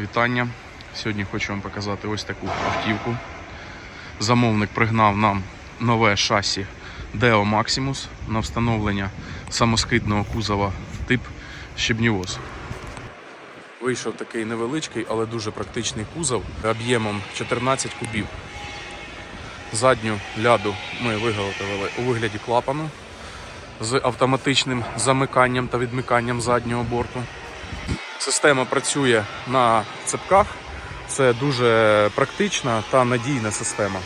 вітання. Сьогодні хочу вам показати ось таку автівку. Замовник пригнав нам нове шасі Deo Maximus на встановлення самоскидного кузова тип щебнівоз. Вийшов такий невеличкий, але дуже практичний кузов об'ємом 14 кубів. Задню ляду ми виготовили у вигляді клапану з автоматичним замиканням та відмиканням заднього борту. Система працює на цепках. Це дуже практична та надійна система.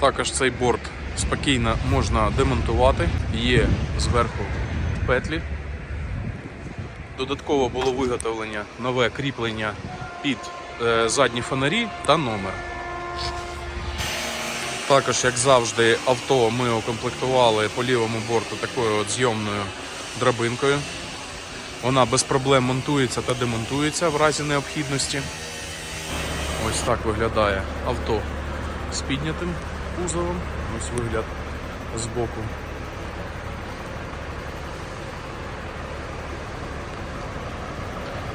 Також цей борт спокійно можна демонтувати. Є зверху петлі. Додатково було виготовлення нове кріплення під е, задні фонарі та номер. Також, як завжди, авто ми укомплектували по лівому борту такою от зйомною драбинкою. Вона без проблем монтується та демонтується в разі необхідності. Ось так виглядає авто з піднятим кузовом. Ось вигляд збоку.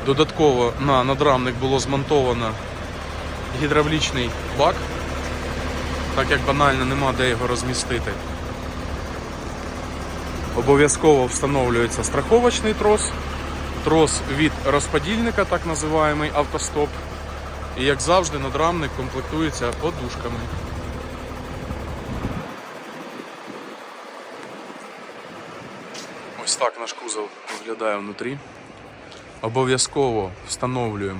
Додатково на надрамник було змонтовано гідравлічний бак, так як банально нема де його розмістити. Обов'язково встановлюється страховочний трос, трос від розподільника, так називаємо автостоп. І як завжди, надрамник комплектується подушками. Ось так наш кузов виглядає внутрі. Обов'язково встановлюємо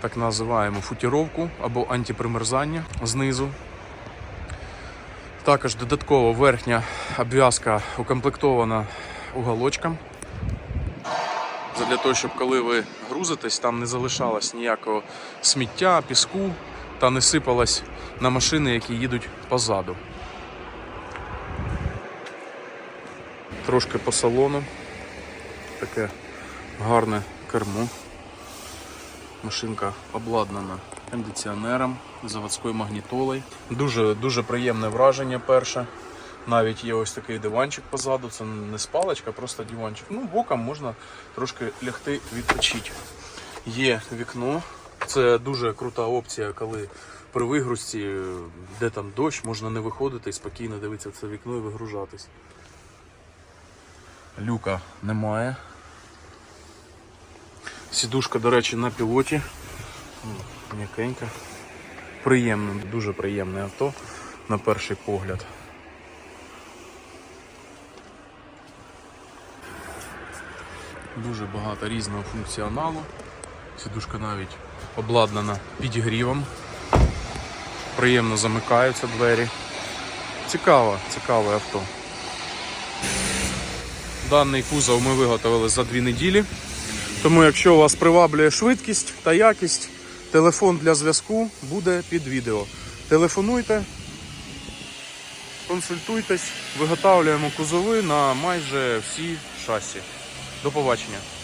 так називаємо футіровку або антипримерзання знизу. Також додатково верхня обв'язка укомплектована уголочком. Для того, щоб коли ви грузитесь, там не залишалось ніякого сміття, піску та не сипалось на машини, які їдуть позаду. Трошки по салону. Таке гарне кермо. Машинка обладнана кондиціонером, заводською магнітолою. Дуже дуже приємне враження перше. Навіть є ось такий диванчик позаду, це не спалочка, просто диванчик. Ну, боком можна трошки лягти відпочити. Є вікно. Це дуже крута опція, коли при вигрузці, де там дощ, можна не виходити і спокійно дивитися це вікно і вигружатись. Люка немає. Сідушка, до речі, на пілоті. М'якенька. Приємне, дуже приємне авто на перший погляд. Дуже багато різного функціоналу. Сідушка навіть обладнана підігрівом. Приємно замикаються двері. Цікаво, цікаве авто. Даний кузов ми виготовили за дві неділі. Тому якщо вас приваблює швидкість та якість, телефон для зв'язку буде під відео. Телефонуйте, консультуйтесь, виготовлюємо кузови на майже всі шасі. До побачення.